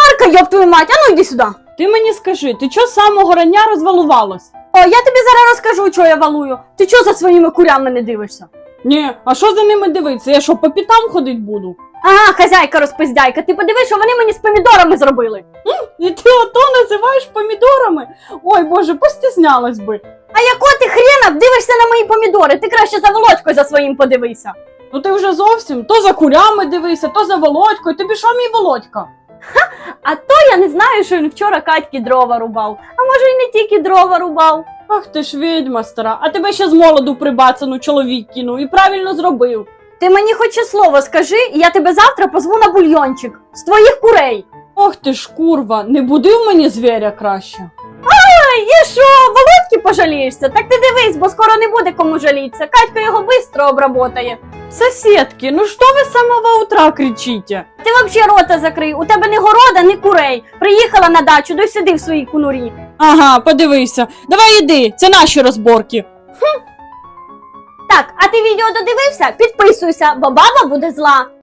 Марка, ёб твою мать, а ну йди сюди. Ти мені скажи, ти чого з самого рання розвалувалась? О, я тобі зараз розкажу, що я валую. Ти чого за своїми курями не дивишся? Ні, а що за ними дивитися? Я що, по пітам ходить буду? Ага, хазяйка розпиздяйка, ти подивись, що вони мені з помідорами зробили. І ти ото називаєш помідорами? Ой Боже, постіснялась би. А якого ти хрена дивишся на мої помідори? Ти краще за володькою за своїм подивися. Ну ти вже зовсім то за курями дивися, то за володькою. Тобі що мій володька? А то я не знаю, що він вчора Катьки дрова рубав. А може й не тільки дрова рубав. Ах ти ж відьма стара, а тебе ще з молоду прибацану чоловік кинув і правильно зробив. Ти мені хоч ще слово скажи, і я тебе завтра позву на бульйончик з твоїх курей. Ох ти ж курва, не будив мені звіря краще. Ай, і що, Володьки пожалієшся? Так ти дивись, бо скоро не буде кому жалітися. Катька його бистро обработає. Соседки, ну что вы с самого утра кричите? Ти вообще рота закрий, у тебе ні города, ні курей. Приїхала на дачу, дай сиди в своїй кунурі. Ага, подивися. Давай іди, це наші розборки. Так, а ти відео додивився? Підписуйся, бо баба буде зла.